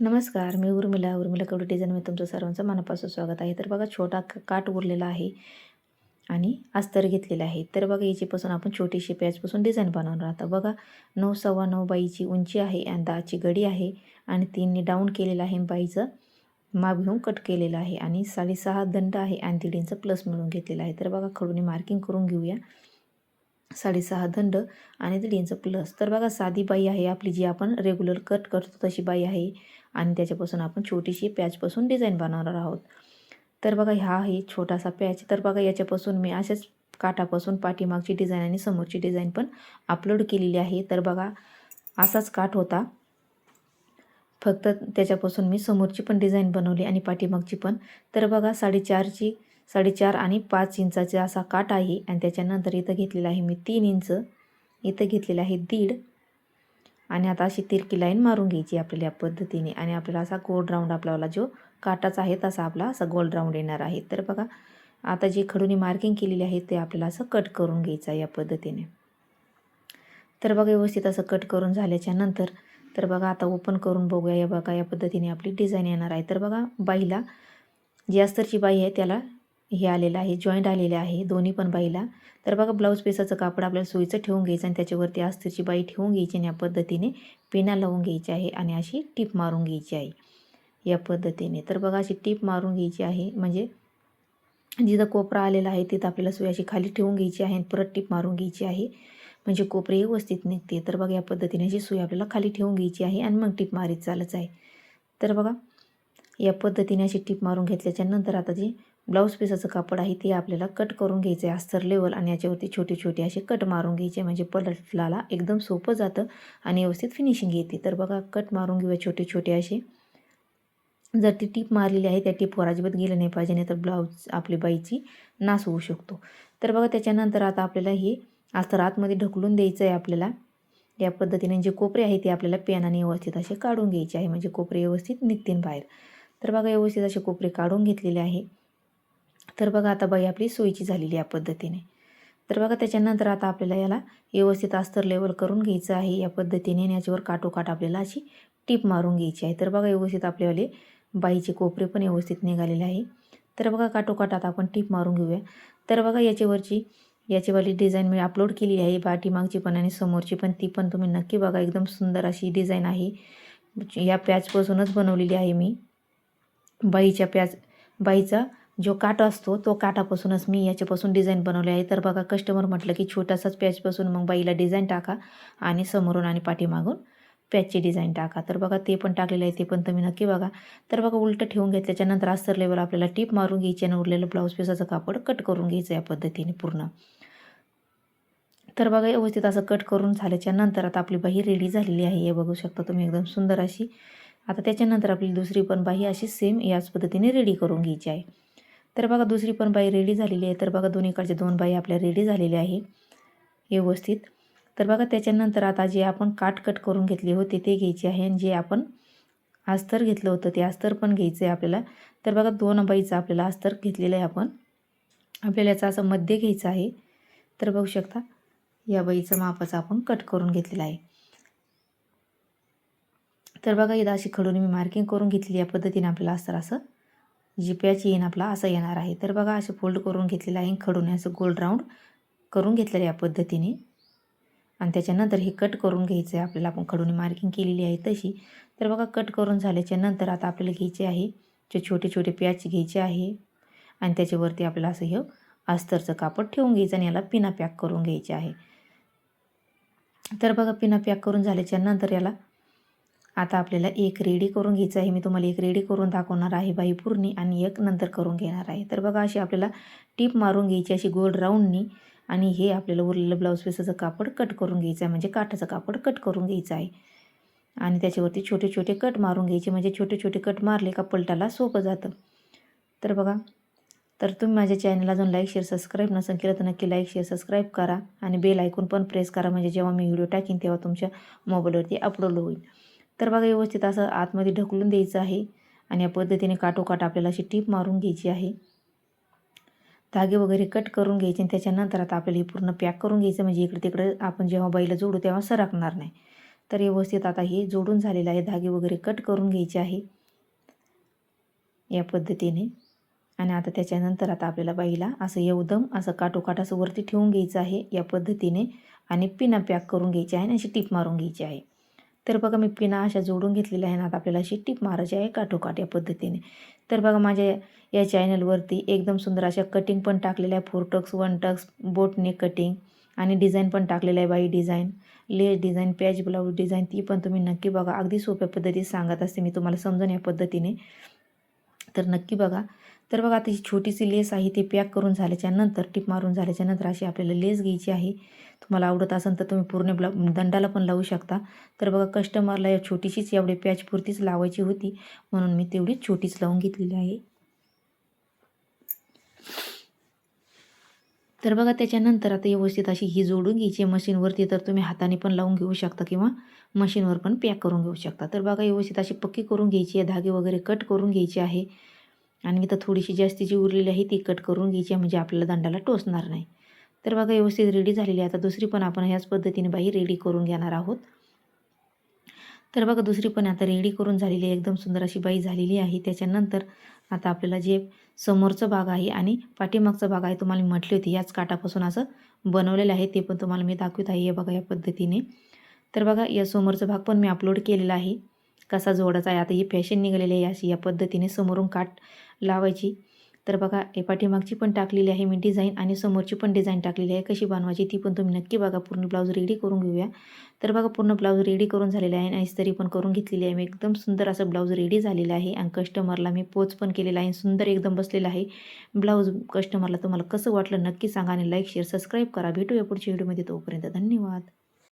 नमस्कार मी उर्मिला उर्मिला कडू डिझाईनमध्ये तुमचं सर्वांचं मनापासून स्वागत आहे. तर बघा छोटा काट काठ उरलेला आहे आणि अस्तर घेतलेलं आहे. तर बघा याचीपासून आपण छोटीशी पॅचपासून डिझाईन बनवणार आता बघा नऊ सव्वा नऊ बाईची उंची आहे आणि दहाची गडी आहे आणि तीनने डाऊन केलेलं आहे. बाईचं माप घेऊन कट केलेलं आहे आणि साडेसहा दंड आहे आणि दीड इंच प्लस मिळून घेतलेला आहे. तर बघा खडूने मार्किंग करून घेऊया. साडेसहा दंड आणि दीड इंच प्लस तर बघा साधी बाई आहे आपली जी आपण रेग्युलर कट करतो तशी बाई आहे. आणि त्याच्यापासून आपण छोटीशी पॅचपासून डिझाईन बनवणार आहोत. तर बघा हा आहे छोटासा पॅच तर बघा याच्यापासून मी अशाच काठापासून पाठीमागची डिझाईन आणि समोरची डिझाईन पण अपलोड केलेली आहे. तर बघा असाच काठ होता. फक्त त्याच्यापासून मी समोरची पण डिझाईन बनवली आणि पाठीमागची पण. तर बघा साडेचारची साडेचार आणि पाच इंचाचा असा काठ आहे आणि त्याच्यानंतर इथं घेतलेला आहे मी तीन इंच. इथं घेतलेलं आहे दीड. आणि आता अशी तिरकी लाईन मारून घ्यायची आपल्याला या पद्धतीने. आणि आपल्याला असा गोल राऊंड आपल्याला जो काटाचा आहे तसा आपला असा गोल राऊंड येणार आहे. तर बघा आता जी खडूनी मार्किंग केलेली आहे ते आपल्याला असं कट करून घ्यायचं आहे या पद्धतीने. तर बघा व्यवस्थित असं कट करून झाल्याच्यानंतर तर बघा आता ओपन करून बघूया. या बघा या पद्धतीने आपली डिझाईन येणार आहे. तर बघा बाईला जी अस्तरची बाई आहे त्याला हे आलेलं आहे जॉईंट आलेले आहे दोन्ही पण बाईला. तर बघा ब्लाऊज पीसाचं कापड आपल्याला सोयीचं ठेवून घ्यायचं आणि त्याच्यावरती अस्तरची बाई ठेवून घ्यायची आणि या पद्धतीने पिना लावून घ्यायची आहे आणि अशी टीप मारून घ्यायची आहे. या पद्धतीने. तर बघा अशी टीप मारून घ्यायची आहे. म्हणजे जिथं कोपरा आलेला आहे तिथं आपल्याला सुई अशी खाली ठेवून घ्यायची आहे आणि परत टीप मारून घ्यायची आहे. म्हणजे कोपरे व्यवस्थित निघते. तर बघा या पद्धतीने अशी सुई आपल्याला खाली ठेवून घ्यायची आहे आणि मग टीप मारीत चालत आहे. तर बघा या पद्धतीने अशी टीप मारून घेतल्याच्या नंतर आता जी ब्लाऊज पीसाचं कापड आहे ते आपल्याला कट करून घ्यायचं आहे अस्तर लेवल आणि याच्यावरती छोटे छोटे असे कट मारून घ्यायचे. म्हणजे पलटलाला एकदम सोपं जातं आणि व्यवस्थित फिनिशिंग येते. तर बघा कट मारून घेऊया छोटे छोटे असे. जर ती टीप मारलेली आहे त्या टीपवर अजिबात गेलं नाही पाहिजे नाही तर ब्लाऊज आपली बाईची नास होऊ शकतो. तर बघा त्याच्यानंतर आता आपल्याला हे अस्तर आतमध्ये ढकलून द्यायचं आहे आपल्याला. या पद्धतीने जे कोपरे आहे ते आपल्याला पेनाने व्यवस्थित असे काढून घ्यायचे आहे. म्हणजे कोपरे व्यवस्थित निघतील बाहेर. तर बघा व्यवस्थित असे कोपरे काढून घेतलेले आहे. तर बघा आता बाई आपली सोयीची झालेली या पद्धतीने. तर बघा त्याच्यानंतर आता आपल्याला याला व्यवस्थित अस्तर लेवल करून घ्यायचं आहे या पद्धतीने आणि याच्यावर काटोकाट आपल्याला अशी टीप मारून घ्यायची आहे. तर बघा व्यवस्थित आपल्यावाले बाईचे कोपरे पण व्यवस्थित निघालेले आहे. तर बघा काटोकाट आता आपण टीप मारून घेऊया. तर बघा याच्यावरची याचीवाली डिझाईन मी अपलोड केली आहे. पाठीमागची पण आणि समोरची पण ती पण तुम्ही नक्की बघा. एकदम सुंदर अशी डिझाईन आहे. या पॅचपासूनच बनवलेली आहे मी. बाईच्या पॅच बाईचा जो काटा असतो तो काटापासूनच मी याच्यापासून डिझाईन बनवले आहे. तर बघा कस्टमर म्हटलं की छोटासाच पॅचपासून मग बाईला डिझाईन टाका आणि समोरून आणि पाठीमागून पॅचची डिझाईन टाका. तर बघा ते पण टाकलेलं आहे ते पण तुम्ही नक्की बघा. तर बघा उलटं ठेवून घेतल्याच्यानंतर अस्तर लेवल आपल्याला टीप मारून घ्यायची आणि उरलेलं ब्लाऊज पीसाचं कापड कट करून घ्यायचं या पद्धतीने पूर्ण. तर बघा व्यवस्थित असं कट करून झाल्याच्यानंतर आता आपली बाही रेडी झालेली आहे. हे बघू शकता तुम्ही एकदम सुंदर अशी. आता त्याच्यानंतर आपली दुसरी पण बाही अशी सेम याच पद्धतीने रेडी करून घ्यायची आहे. तर बघा दुसरी पण बाई रेडी झालेली आहे. तर बघा दोन्हीकडचे दोन बाई आपल्या रेडी झालेल्या आहे. व्यवस्थित. तर बघा त्याच्यानंतर आता जे आपण काट कट करून घेतली होती ते घ्यायची आहे. आणि जे आपण अस्तर घेतलं होतं ते अस्तर पण घ्यायचं आहे आपल्याला. तर बघा दोन बाईचं आपल्याला अस्तर घेतलेलं आहे आपण. आपल्याला याचा असं मध्य घ्यायचं आहे. तर बघू शकता या बाईचं मापाचं आपण कट करून घेतलेलं आहे. तर बघा इथं अशी खडून मी मार्किंग करून घेतली या पद्धतीने आपल्याला अस्तर असं जी येईन आपला असं येणार आहे. तर बघा असं फोल्ड करून घेतलेलं आहे. खडून असं गोल राऊंड करून घेतलेलं या पद्धतीने. आणि त्याच्यानंतर हे कट करून घ्यायचं आहे. आपल्याला आपण खडून मार्किंग केलेली आहे तशी. तर बघा कट करून झाल्याच्यानंतर आता आपल्याला घ्यायचे आहे. जे छोटे छोटे पॅच घ्यायचे आहे. आणि त्याच्यावरती आपल्याला असं हे अस्तरचं कापड ठेवून घ्यायचं आणि याला पिना पॅक करून घ्यायचे आहे. तर बघा पिना पॅक करून झाल्याच्यानंतर याला आता आपल्याला एक रेडी करून घ्यायचं आहे. मी तुम्हाला एक रेडी करून दाखवणार आहे. बाई पूर्णी आणि एक नंतर करून घेणार आहे. तर बघा अशी आपल्याला टीप मारून घ्यायची अशी गोल राऊंडनी. आणि हे आपल्याला उरलेलं ब्लाऊज पीसाचं कापड कट करून घ्यायचं आहे. म्हणजे काठाचं कापड कट करून घ्यायचं आहे. आणि त्याच्यावरती छोटे छोटे कट मारून घ्यायचे. म्हणजे छोटे छोटे कट मारले का पलटाला सोपं जातं. तर बघा तर तुम्ही माझ्या चॅनलला अजून लाईक शेअर सबस्क्राईब नसेल केलं तर नक्की लाईक शेअर सबस्क्राईब करा. आणि बेल ऐकून पण प्रेस करा. म्हणजे जेव्हा मी व्हिडिओ टाकीन तेव्हा तुमच्या मोबाईलवरती अपलोड होईल. तर बघा व्यवस्थित असं आतमध्ये ढकलून द्यायचं आहे आणि या पद्धतीने काठोकाठ आपल्याला अशी टीप मारून घ्यायची आहे. धागे वगैरे कट करून घ्यायचे आणि त्याच्यानंतर आता आपल्याला हे पूर्ण पॅक करून घ्यायचं. म्हणजे इकडे तिकडे आपण जेव्हा बाईला जोडू तेव्हा सरकणार नाही. तर व्यवस्थित आता हे जोडून झालेलं आहे. धागे वगैरे कट करून घ्यायचे आहे या पद्धतीने. आणि आता त्याच्यानंतर आता आपल्याला बाईला असं एवदम असं काटोकाट असं वरती ठेवून घ्यायचं आहे या पद्धतीने. आणि पिना पॅक करून घ्यायची आहे आणि अशी टीप मारून घ्यायची आहे. तर बघा मी पिना अशा जोडून घेतलेल्या आहे ना आता आपल्याला अशी टीप मारायची आहे काठोकाठ या पद्धतीने? तर बघा माझ्या या चॅनलवरती एकदम सुंदर अशा कटिंग पण टाकलेल्या आहे फोर टक्स वन टक्स बोटने कटिंग आणि डिझाईन पण टाकलेलं आहे बाई. Design lace design patch blouse design ती पण तुम्ही नक्की बघा. अगदी सोप्या पद्धतीत सांगत असते मी तुम्हाला समजून या पद्धतीने. तर नक्की बघा तर बघा आता ही छोटीशी लेस आहे ती पॅक करून झाल्याच्यानंतर टिप मारून झाल्याच्यानंतर अशी आपल्याला लेस घ्यायची आहे. तुम्हाला आवडत असेल तर तुम्ही पूर्ण ब्ला दंडाला पण लावू शकता. तर बघा कस्टमरला या छोटीशीच एवढे पॅचपुरतीच लावायची होती म्हणून मी तेवढीच छोटीच लावून घेतलेली आहे. तर बघा त्याच्यानंतर आता व्यवस्थित अशी ही जोडून घ्यायची मशीनवरती तर तुम्ही हाताने पण लावून घेऊ शकता किंवा मशीनवर पण पॅक करून घेऊ शकता. तर बघा व्यवस्थित अशी पक्की करून घ्यायची आहे धागे वगैरे कट करून घ्यायचे आहे. आणि इथं थोडीशी जास्तीची उरलेली आहे ती कट करून घ्यायची आहे म्हणजे आपल्याला दंडाला टोचणार नाही. तर बघा व्यवस्थित रेडी झालेली आहे. आता दुसरी पण आपण ह्याच पद्धतीने बाई रेडी करून घेणार आहोत. तर बघा दुसरी पण आता रेडी करून झालेली आहे. एकदम सुंदर अशी बाई झालेली आहे. त्याच्यानंतर आता आपल्याला जे समोरचं भाग आहे आणि पाठीमागचा भाग आहे तुम्हाला मी म्हटली होती याच काटापासून असं बनवलेलं आहे ते पण तुम्हाला मी दाखवत आहे. हे बघा या पद्धतीने. तर बघा या समोरचा भाग पण मी अपलोड केलेला आहे. कसा जोडायचा आहे? आता ही फॅशन निघालेली आहे अशी या पद्धतीने समोरून काट लावायची. तर बघा हे पाठीमागची पण टाकलेली आहे मी डिझाईन आणि समोरची पण डिझाईन टाकलेली आहे. कशी बनवायची ती पण तुम्ही नक्की बघा. पूर्ण ब्लाऊज रेडी करून घेऊया. तर बघा पूर्ण ब्लाऊज रेडी करून झालेला आहे आणि इस्त्री पण करून घेतलेली आहे. मी एकदम सुंदर असं ब्लाऊज रेडी झालेलं आहे आणि कस्टमरला मी पोच पण केलेला आहे सुंदर एकदम बसलेलं आहे. ब्लाऊज कस्टमरला तुम्हाला कसं वाटलं नक्की सांगा आणि लाईक शेअर सबस्क्राईब करा. भेटूया पुढच्या व्हिडिओमध्ये तोपर्यंत धन्यवाद.